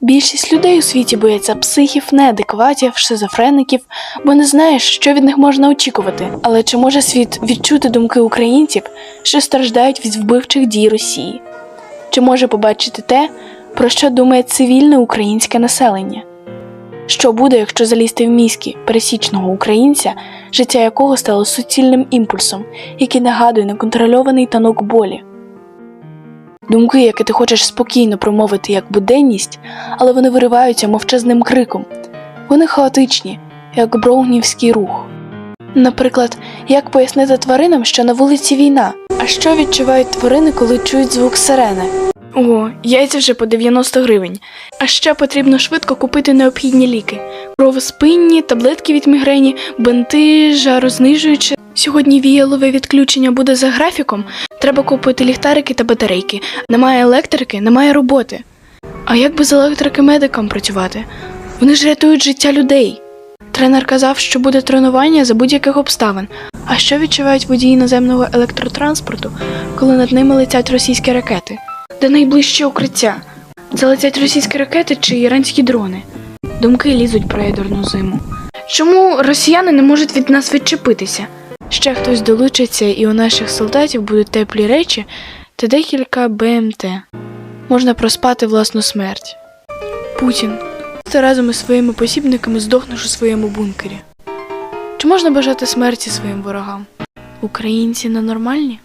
Більшість людей у світі бояться психів, неадекватів, шизофреників, бо не знаєш, що від них можна очікувати. Але чи може світ відчути думки українців, що страждають від вбивчих дій Росії? Чи може побачити те, про що думає цивільне українське населення? Що буде, якщо залізти в мізки пересічного українця, життя якого стало суцільним імпульсом, який нагадує неконтрольований танок болі? Думки, які ти хочеш спокійно промовити як буденність, але вони вириваються мовчазним криком. Вони хаотичні, як броунівський рух. Наприклад, як пояснити тваринам, що на вулиці війна? А що відчувають тварини, коли чують звук сирени? О, яйця вже по 90 гривень. А ще потрібно швидко купити необхідні ліки: кровоспинні, таблетки від мігрені, бинти, жарознижуючі. Сьогодні віялове відключення буде за графіком. Треба купити ліхтарики та батарейки. Немає електрики, немає роботи. А як без електрики медикам працювати? Вони ж рятують життя людей. Тренер казав, що буде тренування за будь-яких обставин. А що відчувають водії наземного електротранспорту, коли над ними летять російські ракети? Де найближче укриття? Залетять російські ракети чи іранські дрони? Думки лізуть про ядерну зиму. Чому росіяни не можуть від нас відчепитися? Ще хтось долучиться, і у наших солдатів будуть теплі речі та декілька БМТ. Можна проспати власну смерть. Путін. Ти разом із своїми посібниками здохнеш у своєму бункері. Чи можна бажати смерті своїм ворогам? Українці ненормальні?